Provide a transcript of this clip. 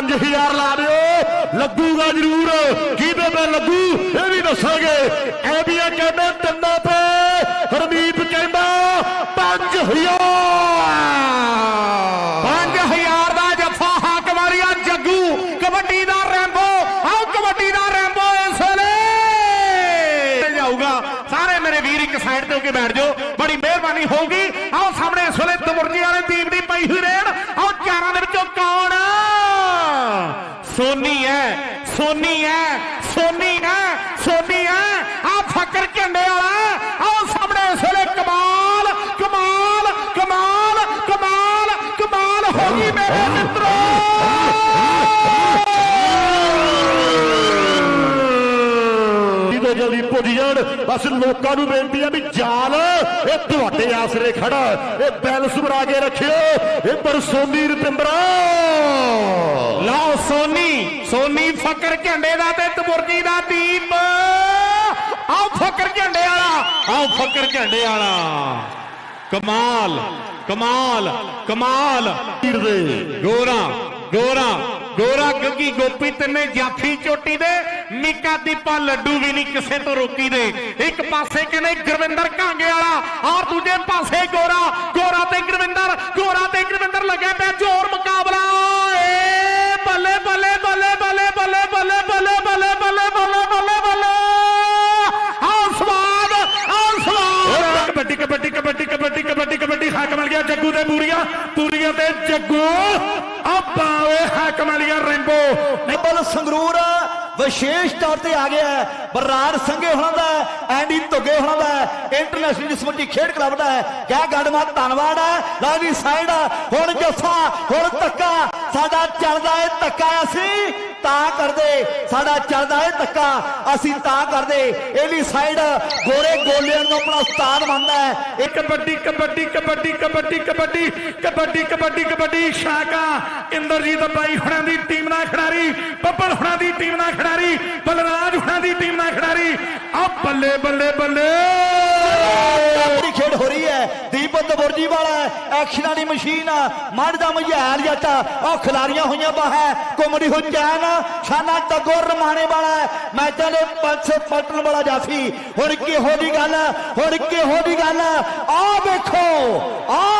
5000 ਲਾ ਦਿਓ। ਲੱਗੂਗਾ ਜ਼ਰੂਰ। ਕਿਹਦੇ ਤੇ ਲੱਗੂ? ਇਹ ਵੀ ਦੱਸਾਂਗੇ। ਐਬੀਆ ਕਹਿੰਦੇ ਤਿੰਨਾਂ ਤੇ। ਹਰਦੀਪ ਕਹਿੰਦਾ 5000 5000 ਦਾ ਜੱਫਾ ਹਾਕ ਜੱਗੂ। ਕਬੱਡੀ ਦਾ ਰੈਂਬੋ। ਆਓ ਕਬੱਡੀ ਦਾ ਰੈਂਬੋ ਇਸ ਵੇਲੇ। ਜਾਊਗਾ। ਸਾਰੇ ਮੇਰੇ ਵੀਰ ਇੱਕ ਸਾਈਡ ਤੇ ਹੋ ਕੇ ਬੈਠ ਜਾਓ। ਬੜੀ ਮਿਹਰਬਾਨੀ ਹੋਊਗੀ। ਆਓ ਸਾਹਮਣੇ ਇਸ ਵੇਲੇ ਤਮੁਰਜੀ ਵਾਲੇ ਟੀਮ ਦੀ ਪਈ ਹੋਈ ਰੇਡ। सोनी है सोनी है सोनी है सोनी है। आ फकर झंडे वाला आओ सामने इस वे कमाल कमाल कमाल कमाल कमाल होगी मेरे मित्रों। बस लोगों बेनती है भी जाल ये थोड़े आसरे खड़ा ये बैल सुबरा के रखियो। ये पर सोनी रतिम्बरा। लाओ सोनी। ਸੋਨੀ ਫਕਰ ਝੰਡੇ ਦਾ ਤੇ ਤਬੁਰਜੀ ਦਾ ਦੀਪ। ਆਓ ਫਕਰ ਝੰਡੇ ਵਾਲਾ, ਆਓ ਫਕਰ ਝੰਡੇ ਵਾਲਾ। ਕਮਾਲ ਕਮਾਲ ਕਮਾਲ। ਵੀਰ ਦੇ ਗੋਰਾ ਗੋਰਾ ਗੋਰਾ ਗੱਗੀ ਗੋਪੀ ਤਿੰਨੇ ਜਾਫੀ ਚੋਟੀ ਦੇ। ਨਿੱਕਾ ਦੀਪਾ ਲੱਡੂ ਵੀ ਨਹੀਂ ਕਿਸੇ ਤੋਂ ਰੋਕੀ ਦੇ। ਇੱਕ ਪਾਸੇ ਕਹਿੰਦੇ ਗੁਰਵਿੰਦਰ ਕਾਂਗੇ ਵਾਲਾ ਔਰ ਦੂਜੇ ਪਾਸੇ ਗੋਰਾ। ਗੋਰਾ ਤੇ ਗੁਰਵਿੰਦਰ, ਗੋਰਾ ਤੇ ਗੁਰਵਿੰਦਰ ਲੱਗੇ ਪਿਆ ਜ਼ੋਰ ਮੁਕਾਬਲਾ ਦੂਰੀਆਂ ਤੇ ਜੱਗੂ। ਆਪਾਂ ਪਾਵੇ ਹਕਮ ਵਾਲੀਆਂ ਰੈਂਬੋ। ਬਲ ਸੰਗਰੂਰ ਵਿਸ਼ੇਸ਼ ਤੌਰ ਤੇ ਆ ਗਿਆ ਹੈ। ਬਰਾੜ ਸੰਘੇ ਹੋਣਾ ਦਾ ਐਂਡੀ ਧੁੱਗੇ ਹੋਣਾ ਦਾ ਇੰਟਰਨੈਸ਼ਨਲ ਜਿਸਮਤੀ ਖੇਡ ਕਲੱਬ ਦਾ ਹੈ। ਕਹਿ ਗੜਮਾ ਧੰਨਵਾਦ ਹੈ ਲਾਲੀ ਸਾਈਡ ਹੁਣ ਜੱਫਾ, ਹੁਣ ਧੱਕਾ, ਸਾਡਾ ਚੱਲਦਾ ਹੈ ਧੱਕਾ ਅਸੀਂ ਤਾਂ ਕਰਦੇ, ਸਾਡਾ ਚੱਲਦਾ ਹੈ ਧੱਕਾ ਅਸੀਂ ਤਾਂ ਕਰਦੇ। ਇਹਲੀ ਸਾਈਡ ਗੋਰੇ ਗੋਲਿਆਂ ਨੂੰ ਆਪਣਾ ਉਸਤਾਦ ਮੰਨਦਾ ਹੈ। ਇਹ ਕਬੱਡੀ ਕਬੱਡੀ ਕਬੱਡੀ ਕਬੱਡੀ ਕਬੱਡੀ ਕਬੱਡੀ ਕਬੱਡੀ ਕਬੱਡੀ, ਸ਼ਾਕਾ, ਇੰਦਰਜੀਤ ਬਾਈ ਹੁਣਾਂ ਦੀ ਟੀਮ ਨਾਲ ਖਿਡਾਰੀ, ਬੱਬਲ ਹੁਣਾਂ ਦੀ ਟੀਮ ਨਾਲ ਖਿਡਾਰੀ। ਬਲਰਾਜ ਹੁਣਾਂ ਦੀ ਟੀਮ ਨਾਲ ਖਿਡਾਰੀ। ਆ ਬੱਲੇ ਬੱਲੇ ਬੱਲੇ। ਦੀ ਖੇਡ ਹੋ ਰਹੀ ਹੈ। ਦੀਪਕ ਦਬੁਰਜੀ ਵਾਲਾ ਹੈ, ਐਕਸ਼ਨਾਂ ਮਸ਼ੀਨ ਆ। ਮੜ ਦਾ ਮਝੈਲ ਜੱਟ ਉਹ ਖਿਲਾਰੀਆਂ ਹੋਈਆਂ ਬਾਹਾਂ ਕੁਮੜੀ ਹੋ ਚੈਨ ਸ਼ਾਨਾ ਤਗੋਰ ਰਮਾਣੇ ਵਾਲਾ ਹੈ, ਮੈਚਾਂ ਦੇ ਪੰਜ ਪਲਟਣ ਵਾਲਾ ਜਾਫੀ। ਹੁਣ ਕਿਹੋ ਦੀ ਗੱਲ ਹੁਣ ਕਿਹੋ ਦੀ ਗੱਲ ਆ? ਵੇਖੋ। ਆ